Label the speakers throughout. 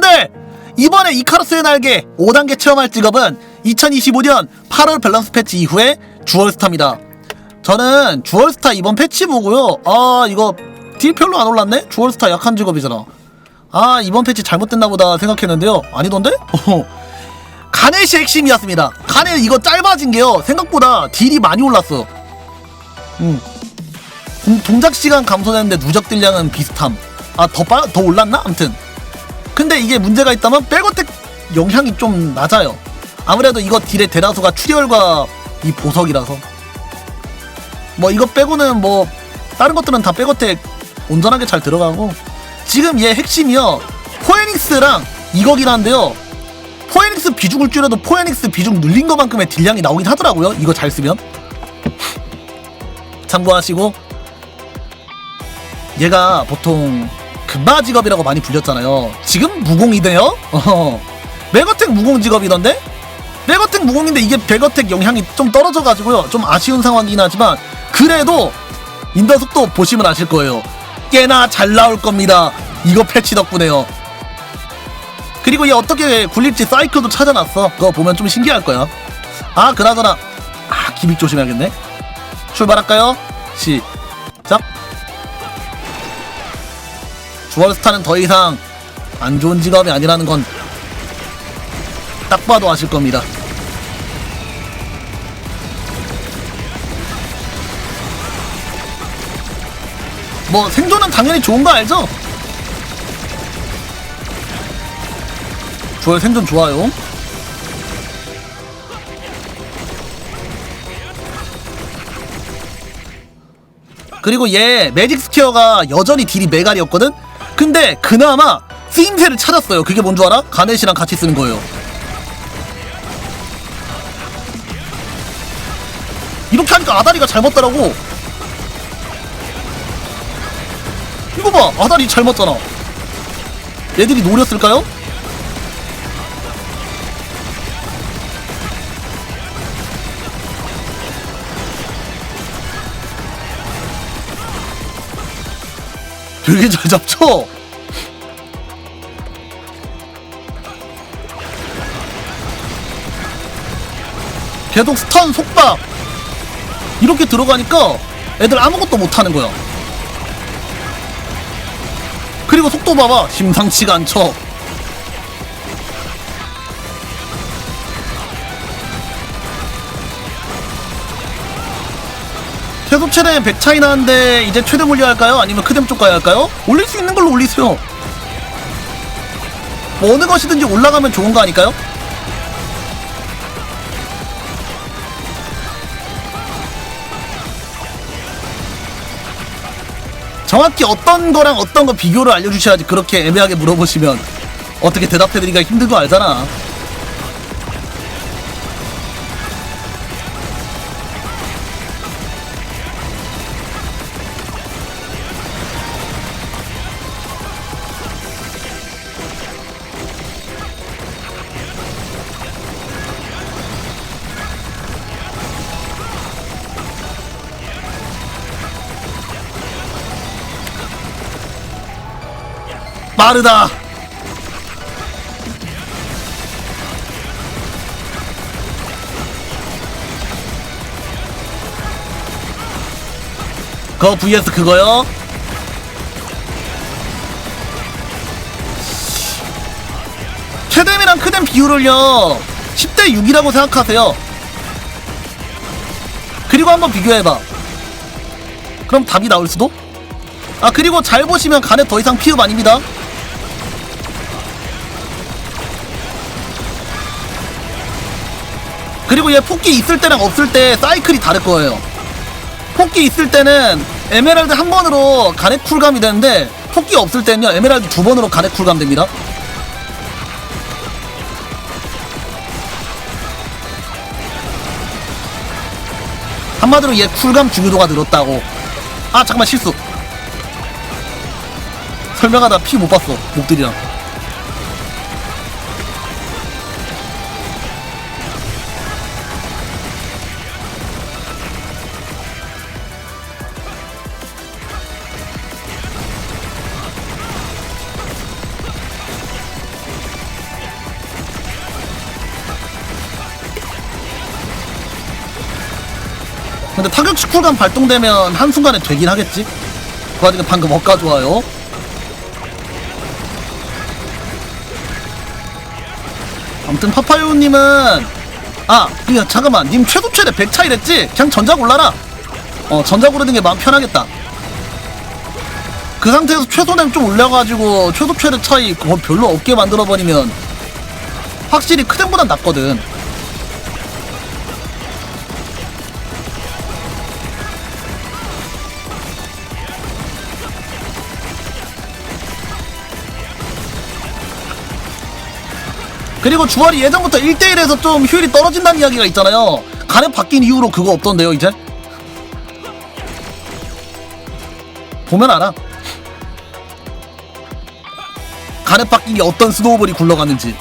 Speaker 1: 여러분들 이번에 이카루스의 날개 5단계 체험할 직업은 2025년 8월 밸런스 패치 이후에 주얼스타입니다. 저는 주얼스타 이번 패치 보고요. 아 이거 딜 별로 안 올랐네? 주얼스타 약한 직업이잖아. 아 이번 패치 잘못됐나 보다 생각했는데요. 아니던데? 가넷이 핵심이었습니다. 가넷 이거 짧아진 게요. 생각보다 딜이 많이 올랐어. 음. 동- 동작 시간 감소됐는데 누적 딜량은 비슷함. 아, 더 올랐나? 아무튼. 근데 이게 문제가 있다면 백어택 영향이 좀 낮아요. 아무래도 이거 딜의 대다수가 출혈과 이 보석이라서. 뭐 이거 빼고는 뭐 다른 것들은 다 백어택 온전하게 잘 들어가고 지금 얘 핵심이요. 포에닉스랑 이거긴 한데요. 포에닉스 비중을 줄여도 포에닉스 비중 늘린 것만큼의 딜량이 나오긴 하더라고요. 이거 잘 쓰면. 참고하시고 얘가 보통 금마 직업이라고 많이 불렸잖아요. 지금 무공이대요? 어. 메거텍 무공 직업이던데? 메거텍 무공인데 이게 베거텍 영향이 좀 떨어져가지고요. 좀 아쉬운 상황이긴 하지만 그래도 인더 속도 보시면 아실 거예요. 꽤나 잘 나올 겁니다. 이거 패치 덕분에요. 그리고 얘 어떻게 굴릴지 사이클도 찾아놨어. 그거 보면 좀 신기할 거야. 아, 그나저나. 아, 기믹 조심해야겠네. 출발할까요? 시 주얼스타는 더 이상 안 좋은 직업이 아니라는 건 딱 봐도 아실 겁니다. 뭐 생존은 당연히 좋은 거 알죠? 주얼 생존 좋아요. 그리고 얘 매직 스퀘어가 여전히 딜이 메갈이었거든? 근데 그나마 쓰임새를 찾았어요. 그게 뭔 줄 알아? 가넷이랑 같이 쓰는 거예요. 이렇게 하니까 아다리가 잘 맞더라고. 이거 봐, 아다리 잘 맞잖아. 얘들이 노렸을까요? 되게 잘 잡죠? 계속 스턴 속박 이렇게 들어가니까 애들 아무것도 못하는 거야 그리고 속도 봐봐 심상치가 않죠 최소 최대 100 차이 나는데 이제 최대 물려 할까요? 아니면 크뎀 쪽 가야 할까요? 올릴 수 있는 걸로 올리세요. 뭐 어느 것이든지 올라가면 좋은 거 아닐까요? 정확히 어떤 거랑 어떤 거 비교를 알려주셔야지 그렇게 애매하게 물어보시면 어떻게 대답해드리기가 힘든 거 알잖아. 빠르다. 그거 vs 그거요? 최뎀이랑 크뎀 비율을요 10대 6이라고 생각하세요 그리고 한번 비교해봐 그럼 답이 나올 수도? 아 그리고 잘 보시면 간에 더 이상 피흡 아닙니다 그리고 얘 폭기 있을 때랑 없을 때 사이클이 다를 거예요. 폭기 있을 때는 에메랄드 한 번으로 간의 쿨감이 되는데 폭기 없을 때는요 에메랄드 두 번으로 간의 쿨감 됩니다. 한마디로 얘 쿨감 중요도가 늘었다고. 아 잠깐만 실수. 설명하다 피 못 봤어 목들이랑 근데 타격 쿨감 발동되면 한순간에 되긴 하겠지? 그 와중에 방금 억가 좋아요. 아무튼 파파요님은 아 야, 잠깐만. 님 최소 최대 100 차이랬지? 그냥 전작 올라라. 어 전작 오르는 게 마음 편하겠다. 그 상태에서 최소냄 좀 올려가지고 최소 최대 차이 그거 별로 없게 만들어버리면 확실히 크댐보단 낫거든 그리고 주얼이 예전부터 1대1에서 좀 효율이 떨어진다는 이야기가 있잖아요. 간에 바뀐 이후로 그거 없던데요 이제? 보면 알아. 간에 바뀐 게 어떤 스노우볼이 굴러가는지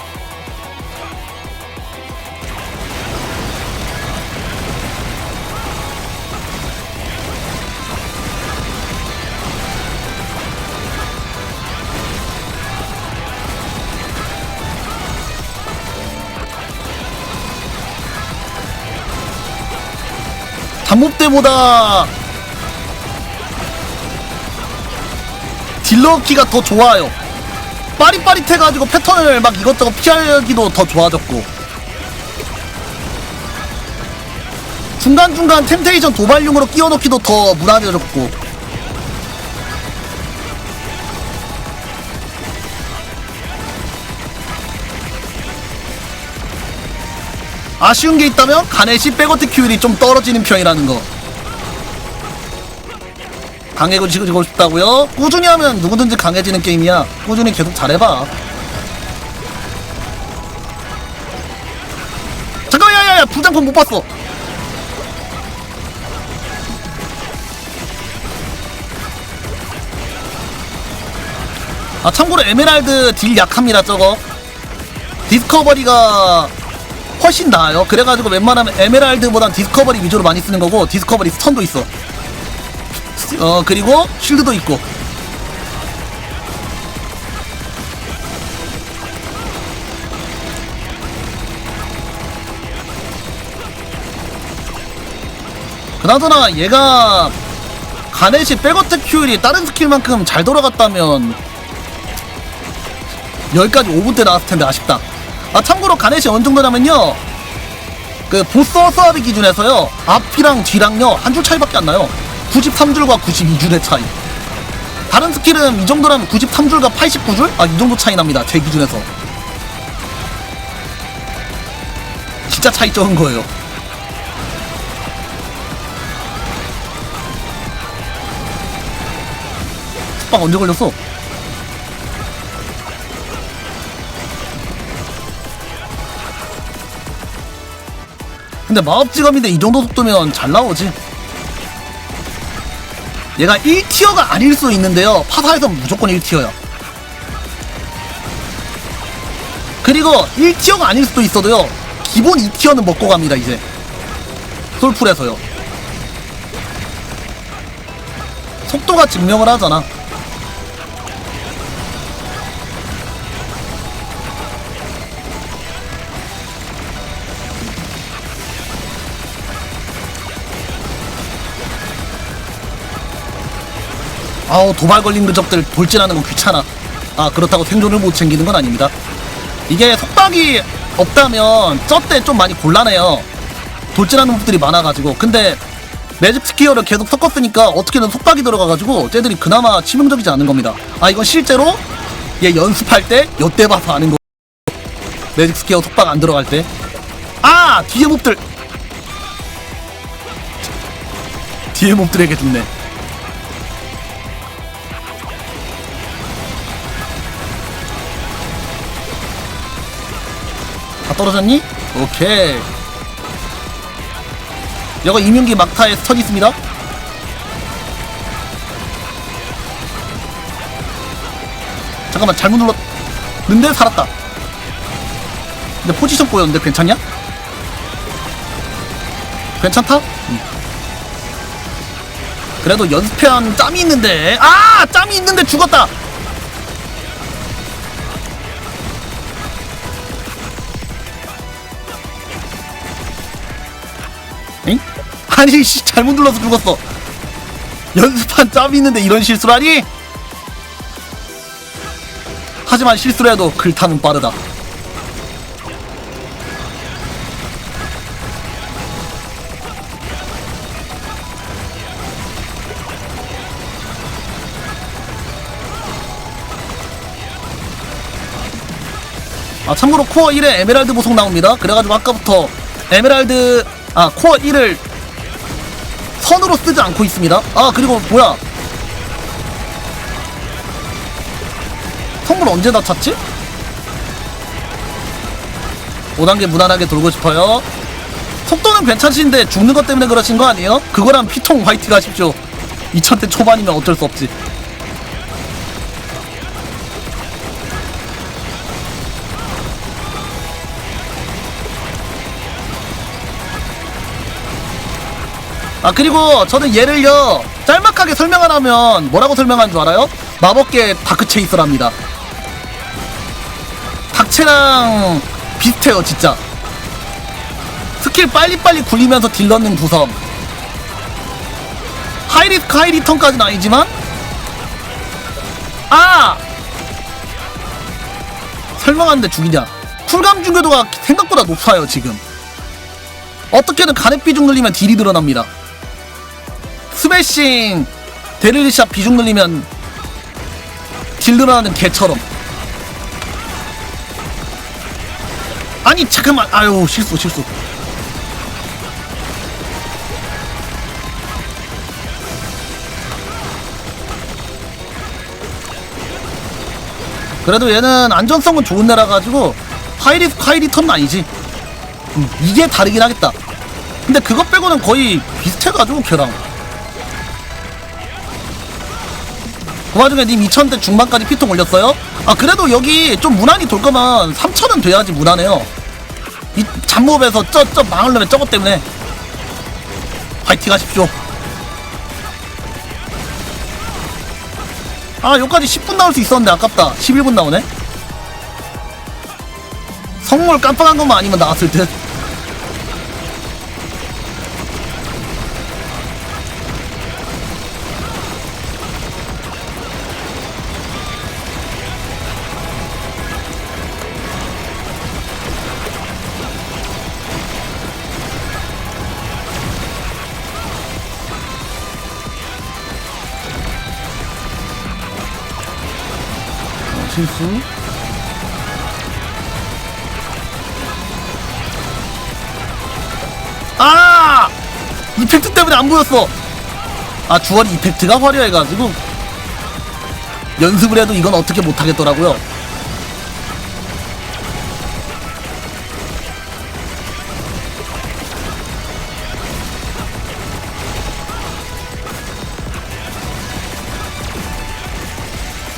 Speaker 1: 때보다 딜러키가 더 좋아요. 빠릿빠릿해가지고 패턴을 막 이것저것 피하기도 더 좋아졌고 중간중간 템테이션 도발용으로 끼워넣기도 더 무난해졌고 아쉬운 게 있다면 가넷이 백어택 효율이 좀 떨어지는 편이라는 거. 강해지고 싶다고요? 꾸준히 하면 누구든지 강해지는 게임이야. 꾸준히 계속 잘해봐. 잠깐만 야야야 부장품 못 봤어. 아 참고로 에메랄드 딜 약합니다 저거. 디스커버리가 훨씬 나아요. 그래가지고 웬만하면 에메랄드보단 디스커버리 위주로 많이 쓰는 거고 디스커버리 스턴도 있어. 어 그리고 쉴드도 있고. 그나저나 얘가 가넷이 백어택 효율이 다른 스킬만큼 잘 돌아갔다면 여기까지 5분 때 나왔을 텐데 아쉽다 아 참고로 가넷이 어느 정도냐면요. 그 보스 어서하비 기준에서요. 앞이랑 뒤랑요 한 줄 차이밖에 안 나요. 93줄과 92줄의 차이. 다른 스킬은 이 정도라면 93줄과 89줄? 아 이 정도 차이 납니다 제 기준에서. 진짜 차이 적은 거예요. 빵 언제 걸렸어? 근데 마법직업인데 이 정도 속도면 잘 나오지. 얘가 1티어가 아닐 수 있는데요. 파사에서 무조건 1티어야. 그리고 1티어가 아닐 수도 있어도요. 기본 2티어는 먹고 갑니다 이제. 솔풀에서요. 속도가 증명을 하잖아 아우 도발 걸린 그적들 돌진하는 건 귀찮아. 아 그렇다고 생존을 못 챙기는 건 아닙니다. 이게 속박이 없다면 저때좀 많이 곤란해요. 돌진하는 몹들이 많아가지고. 근데 매직 스키어를 계속 섞었으니까 어떻게든 속박이 들어가가지고 쟤들이 그나마 치명적이지 않은 겁니다. 아 이건 실제로 얘 연습할 때 요때 봐서 아는 거. 매직 스키어 속박 안 들어갈 때 아 뒤에 몹들. 뒤에 몹들에게 죽네 다 떨어졌니? 오케이 여기 이명기 막타에 스턴 있습니다 잠깐만 잘못 눌렀는데 살았다 근데 포지션 꼬였는데 괜찮냐? 괜찮다? 응. 그래도 연습해한 짬이 있는데 아! 짬이 있는데 죽었다 아니 씨 잘못 눌러서 죽었어. 연습한 짬이 있는데 이런 실수를 하니? 하지만 실수를 해도 글타는 빠르다. 아 참고로 코어 1에 에메랄드 보석 나옵니다. 그래가지고 아까부터 에메랄드 아 코어 1을 선으로 쓰지 않고 있습니다. 아 그리고 뭐야? 선물 언제 다 찼지? 5단계 무난하게 돌고 싶어요. 속도는 괜찮으신데 죽는 것 때문에 그러신 거 아니에요? 그거랑 피통 화이팅 하십시오 2000대 초반이면 어쩔 수 없지 아 그리고 저는 얘를요 짤막하게 설명하라면 뭐라고 설명하는 줄 알아요? 마법계 다크체이서랍니다. 닥체랑 비슷해요 진짜. 스킬 빨리빨리 굴리면서 딜 넣는 구성. 하이리스크 하이리턴까지는 아니지만. 아! 설명하는데 죽이냐. 쿨감 중요도가 생각보다 높아요 지금. 어떻게든 가넷 비중 늘리면 딜이 늘어납니다 스매싱 데릴리샷 비중 늘리면 딜 늘어나는 개처럼. 아니 잠깐만. 아유 실수 실수. 그래도 얘는 안전성은 좋은 애라 가지고 하이리스크 하이리턴은 아니지. 음, 이게 다르긴 하겠다. 근데 그것 빼고는 거의 비슷해가지고 걔랑 그 와중에 님 2000대 중반까지 피통 올렸어요? 아 그래도 여기 좀 무난히 돌 거면 3000은 돼야지 무난해요. 이 잡몹에서 저, 저 망을 놈의 저것 때문에. 파이팅 하십시오. 아 여기까지 10분 나올 수 있었는데 아깝다. 11분 나오네? 성물 깜빡한 것만 아니면 나왔을 듯 실수 아! 이펙트 때문에 안 보였어. 아, 주얼이 이펙트가 화려해가지고 연습을 해도 이건 어떻게 못하겠더라고요.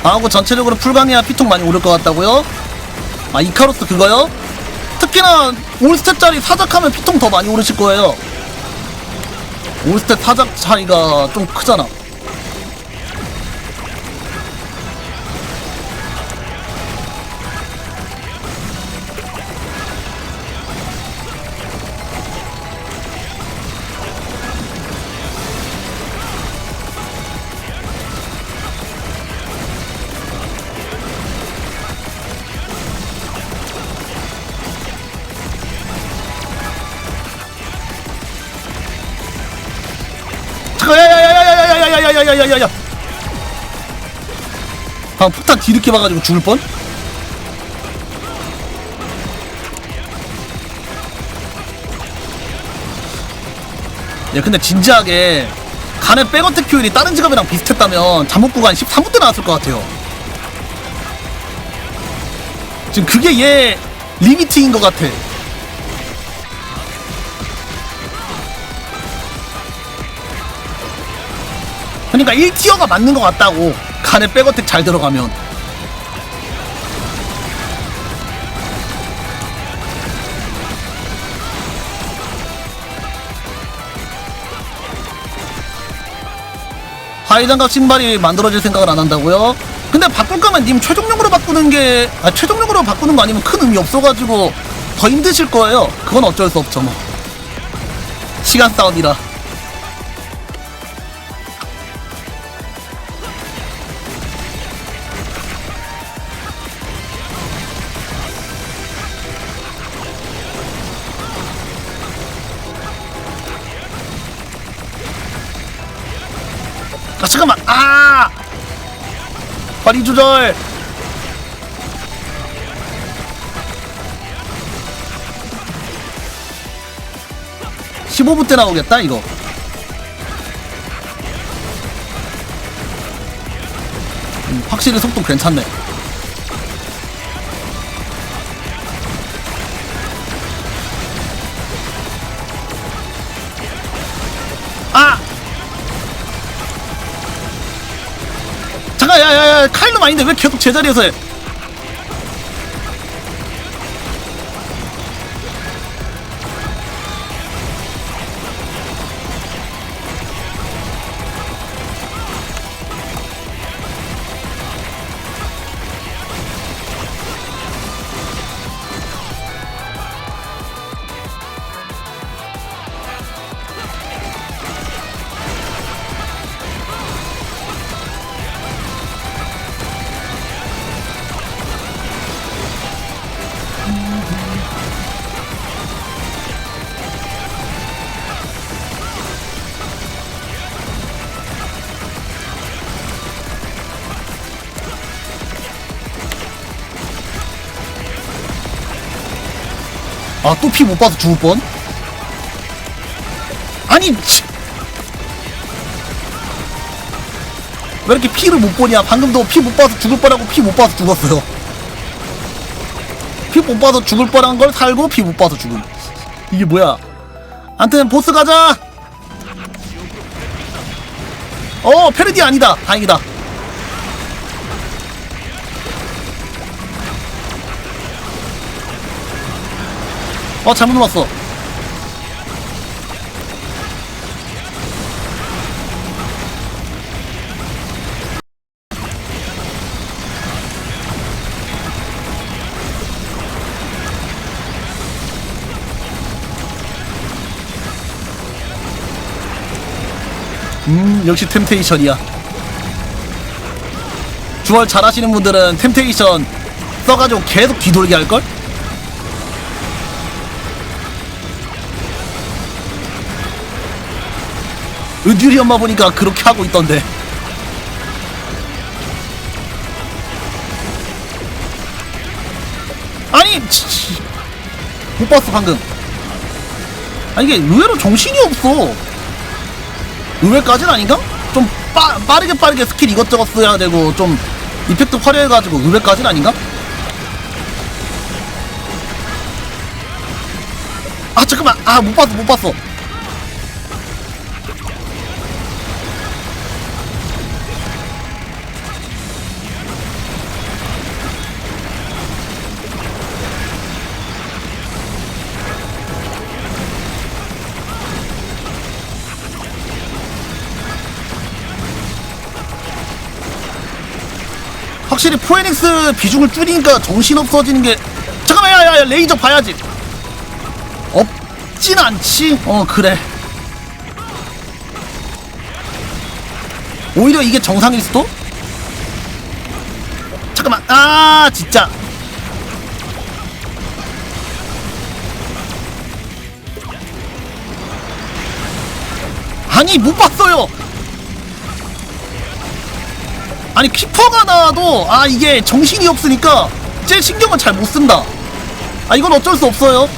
Speaker 1: 아, 하고 전체적으로 풀강해야 피통 많이 오를 것 같다고요? 아, 이카로스 그거요? 특히나 올스텝짜리 사작하면 피통 더 많이 오르실 거예요. 올스텝 사작 차이가 좀 크잖아. 아 폭탄 뒤늦게 봐가지고 죽을 뻔? 야 근데 진지하게 간의 백어택 효율이 다른 직업이랑 비슷했다면 잠복 구간 13분 때 나왔을 것 같아요. 지금 그게 얘 리미트인 것 같아. 그러니까 1티어가 맞는 것 같다고 간에 백어택 잘 들어가면. 하이장갑 신발이 만들어질 생각을 안 한다고요? 근데 바꿀 거면 님 최종용으로 바꾸는 게 아, 최종용으로 바꾸는 거 아니면 큰 의미 없어가지고 더 힘드실 거예요. 그건 어쩔 수 없죠 뭐. 시간 싸움이라 발이 조절. 15분 때 나오겠다 이거. 음, 확실히 속도 괜찮네 잠깐 야야야 카일름 아닌데 왜 계속 제자리에서 해 아 또 피 못 봐서 죽을 뻔? 아니 치. 왜 이렇게 피를 못 보냐? 방금도 피 못 봐서 죽을 뻔하고 피 못 봐서 죽었어요. 피 못 봐서 죽을 뻔한 걸 살고 피 못 봐서 죽음. 이게 뭐야? 암튼 보스 가자! 어 페르디 아니다. 다행이다 어 잘못 눌렀어 음 역시 템테이션이야 주얼 잘하시는 분들은 템테이션 써가지고 계속 뒤돌게 할걸? 은율이 엄마 보니까 그렇게 하고 있던데 아니. 못 봤어 방금 아니 이게 의외로 정신이 없어 의외까진 아닌가? 좀 빠, 빠르게 빠르게 스킬 이것저것 써야 되고 좀 이펙트 화려해가지고 의외까진 아닌가? 아 잠깐만 아 못 봤어 못 봤어 확실히 포에닉스 비중을 줄이니까 정신없어지는 게 잠깐만 야야야 레이저 봐야지. 없진 않지? 어 그래. 오히려 이게 정상일 수도? 잠깐만. 아 진짜. 아니 못 봤어요 아니 키퍼가 나와도 아 이게 정신이 없으니까 제 신경을 잘 못 쓴다. 아 이건 어쩔 수 없어요.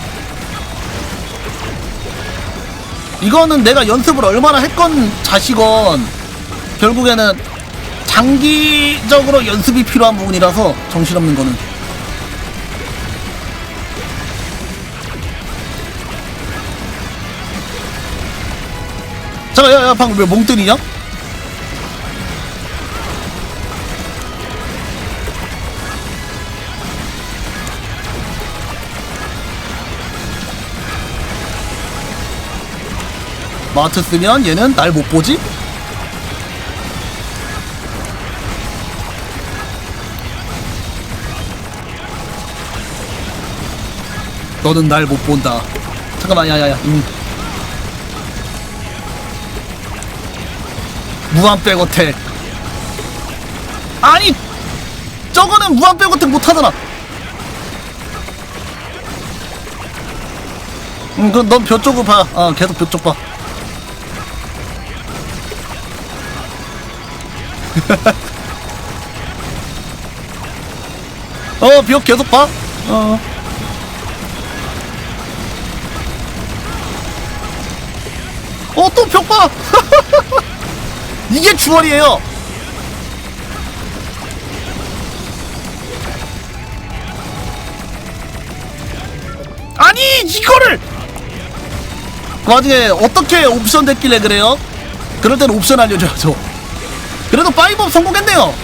Speaker 1: 이거는 내가 연습을 얼마나 했건 자시건 결국에는 장기적으로 연습이 필요한 부분이라서 정신없는 거는. 잠깐 야야 방금 왜 멍 때리냐? 마트 쓰면 얘는 날 못 보지? 너는 날 못 본다. 잠깐만, 야야야. 음. 무한 백어택. 아니, 저거는 무한 백어택 못하잖아. 응, 그럼 넌벽 쪽을 봐. 어, 계속 벽쪽 봐. 어 비옥 계속 봐. 어. 어 또 벽 봐. 이게 주얼이에요. 아니 이거를 그 와중에 어떻게 옵션 됐길래 그래요? 그럴 때는 옵션 알려줘야죠. 그래도 파이브 성공했네요.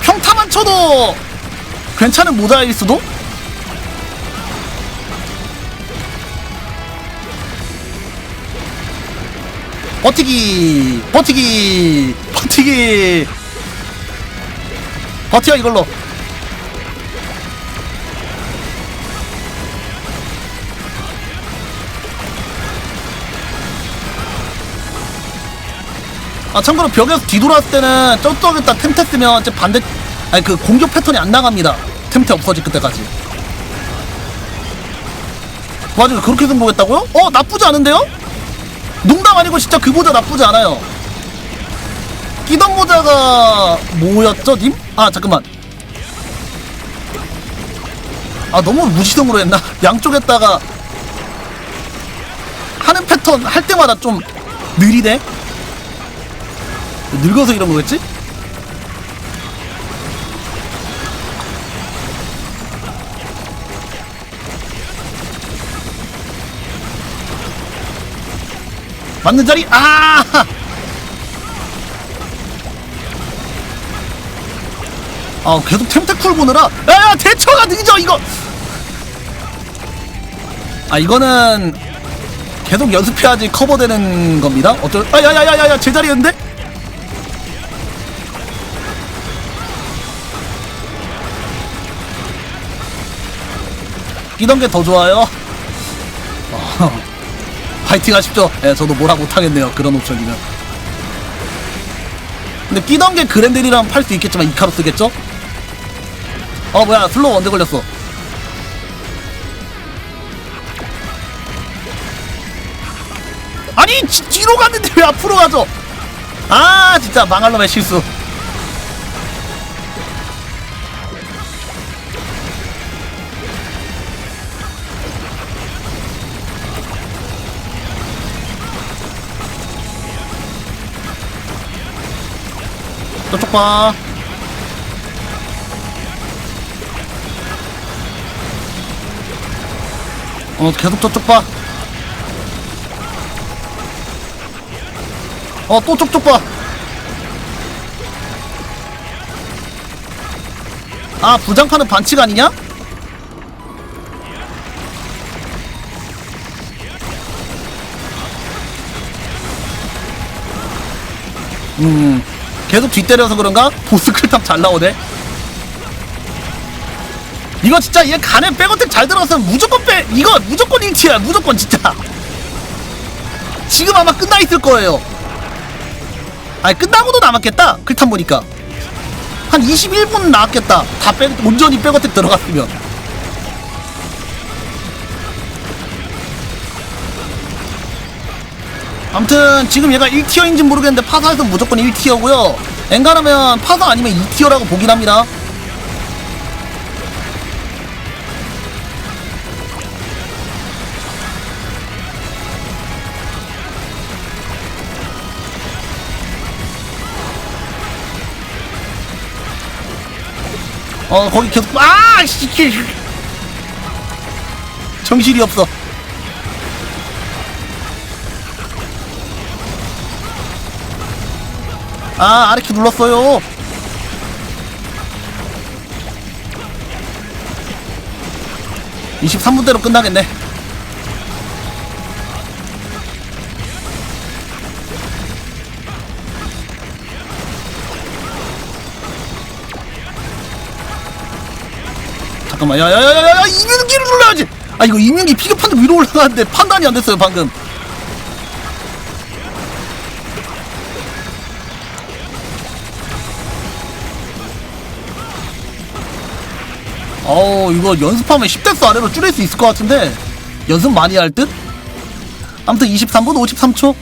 Speaker 1: 평타만 쳐도 괜찮은 모자일 수도? 버티기 버티기 버티기 버텨 이걸로 아 참고로 벽에서 뒤돌았을 때는 저쪽에다 템테 쓰면 이제 반대 아니 그 공격 패턴이 안 나갑니다 템테 없어질 그때까지 그 와중에 그렇게 승부했다고요? 어 나쁘지 않은데요? 농담 아니고 진짜 그 모자 나쁘지 않아요 끼던 모자가 뭐였죠 님? 아 잠깐만 아 너무 무시성으로 했나? 양쪽에다가 하는 패턴 할 때마다 좀 느리네? 늙어서 이런 거겠지? 맞는 자리? 아! 아 계속 템테쿨 보느라. 야야 대처가 늦어 이거! 아 이거는 계속 연습해야지 커버되는 겁니다. 어쩔 아 야야야야야 제자리였는데 끼던 게더 좋아요? 어, 파이팅 하십시오. 예 저도 뭐라 못하겠네요 그런 옵션이면. 근데 끼던 게 그랜델이라면 팔 수 있겠지만 이카로스겠죠? 어 뭐야 슬로우 언제 걸렸어? 아니 지- 뒤로 갔는데 왜 앞으로 가죠? 아 진짜 망할 놈의 실수 저쪽 봐 어, 계속 저쪽 봐. 어, 또 쪽쪽 봐. 아, 부장판은 반칙 아니냐? 음, 계속 뒷때려서 그런가? 보스 클탑 잘 나오네. 이거 진짜 얘 간에 백어택 잘 들어갔으면 무조건 빼. 이거 무조건 1티야. 무조건 진짜. 지금 아마 끝나 있을 거예요. 아니 끝나고도 남았겠다. 클탄 보니까. 한 21분 나왔겠다. 다 빼, 온전히 백어택 들어갔으면 아무튼 지금 얘가 1티어인지 모르겠는데 파사에서 무조건 1티어고요 엔간하면 파사 아니면 2티어라고 보긴 합니다 어 거기 계속 아 씨. 정신이 없어 아 아래키 눌렀어요. (23분대로) 끝나겠네. 잠깐만 야야야야야 이민기를 눌러야지. 아 이거 이민기 피격판도 위로 올라가는데 판단이 안 됐어요 방금 이거 연습하면 10대수 아래로 줄일 수 있을 것 같은데 연습 많이 할 듯? 아무튼 23분 53초